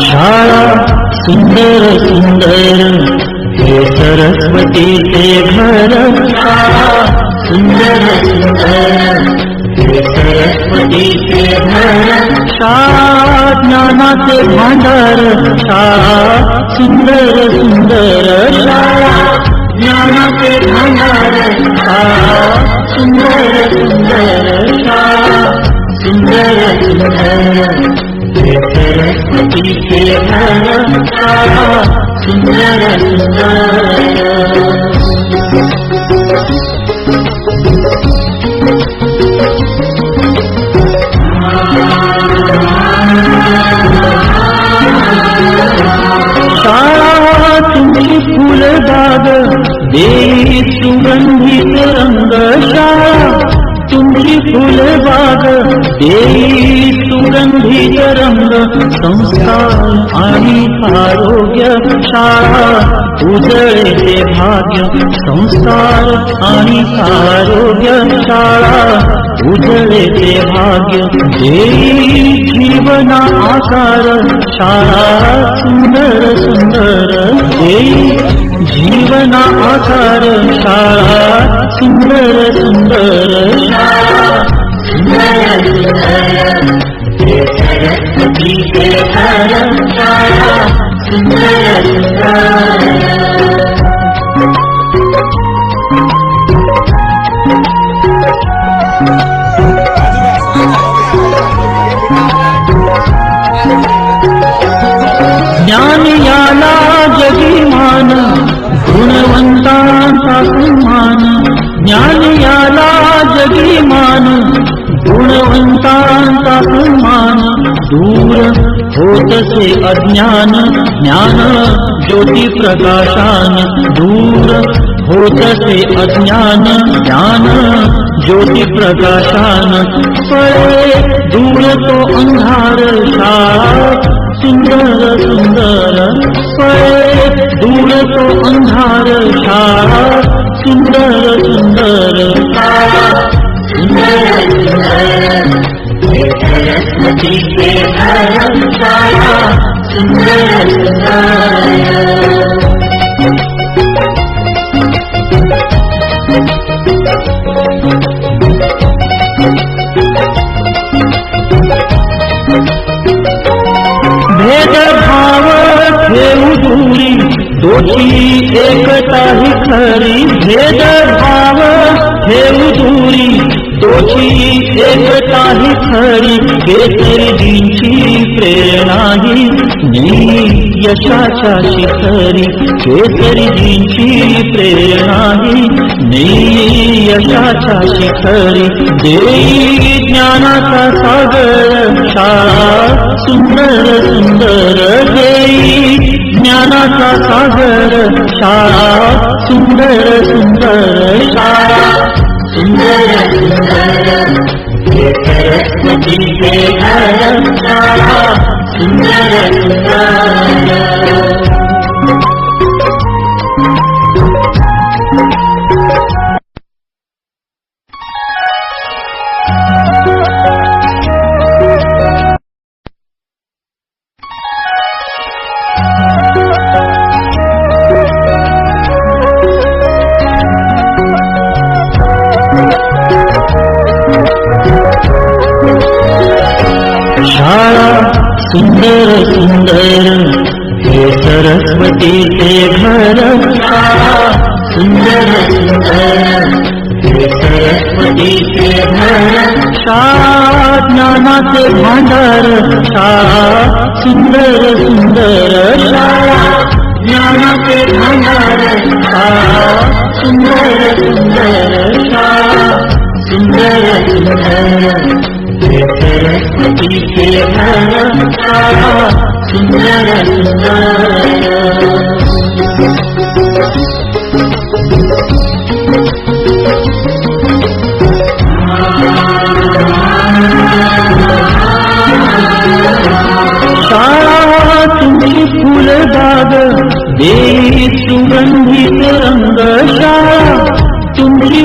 शाळा सुंदर सुंदर हे सरस्वती ते घर सुंदर सुंदर सरस्वती ते घर शाळा ज्ञानाचे भांडार शाळा सुंदर सुंदर शाळा ज्ञानाचे भांडार शाळा सुंदर सुंदर शाळा सुंदर सुंदर। सरस्वती के घर शाळा सुंदर सुंदर शाळा तुमची फुलबाग देई सुगंधित रंग शाळा तुमची फुलबाग देई सुगंधित रंग संस्कार आणि आरोग्य शाळा उजळे ते भाग्य संस्कार आणि आरोग्य शाळा उजळे ते भाग्य देई जीवना आकार शाळा सुंदर सुंदर देई जीवना आकार शाळा सुंदर सुंदर शाळा सुंदर सुंदर. सरस्वती ते सुंदर सुंदर ज्ञान याला जगीमान गुणवंतांचा सन्मान. ज्ञान याला जगीमान गुणवंतांचा दूर होतसे अज्ञान ज्ञान ज्योती प्रकाशान दूर होतसे अज्ञान ज्ञान ज्योती प्रकाशान फळे दूर तो अंधार सुंदर सुंदर फळे दूर तो अंधार सुंदर सुंदर भेदभाव ठेवू दूरी दोषी एकता ही खरी। भेदभाव ठेवू दूरी दोषी एकता ही खरी केसरीजींची प्रेरणा ही. जी यशाच्या शिखरी केसरीजींची प्रेरणा ही. जी यशाच्या शिखरी देई ज्ञानाचा सागर शाळा सुंदर सुंदर देई ज्ञानाचा सागर शाळा सुंदर सुंदर शाळा. सुंदर सुंदर సరస్వతీ సుందరంగా घर सुंदर सुंदर हे सरस्वती ते घर सुंदर सुंदर घर शाळा ज्ञानाचे भांडार शाळा सुंदर सुंदर नाना ज्ञानाचे भांडार शाळा सुंदर सुंदर सुंदर सुंदर। सरस्वती के घर शाळा सुंदर तुमची फुलबाग देई सुगंधित रंग शाळा तुमची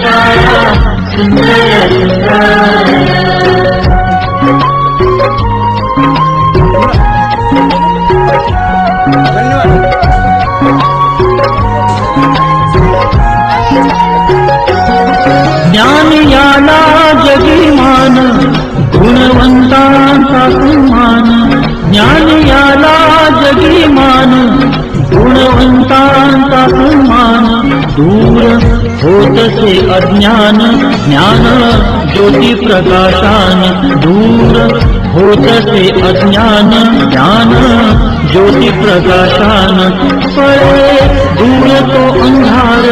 शाळा सुंदर सुंदर ज्ञान याला जगिमान गुणवंतांचा सन्मान ज्ञान याला जगिमान गुणवंतांचा सन्मान दूर, होत से अज्ञान, ज्ञान, ज्योति प्रकाशान, दूर होतसे अज्ञान, ज्ञान, ज्योति प्रकाशान। पर दूर तो अंधार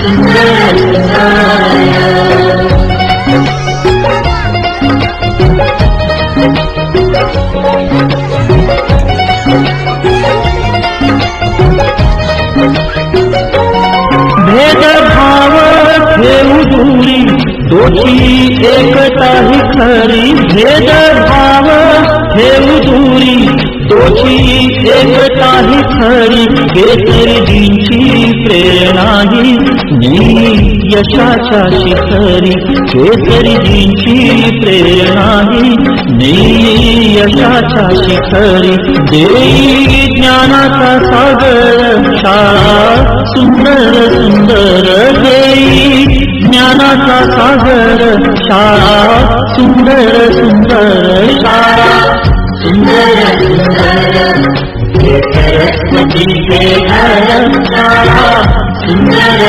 सुंदर भेदभाव ठेवू दूरी दोषी एकता ही खरी। भेदभाव दूरी दोषी एकता ही खरी केसरीजींची प्रेरणाही नेई यशाच्या शिखरी केसरीजींची प्रेरणाही नेई यशाच्या शिखरी देई ज्ञानाचा सागर शाळा सुंदर सुंदर देई ज्ञानाचा सागर शाळा सुंदर सुंदर शाळा సుందర సుందర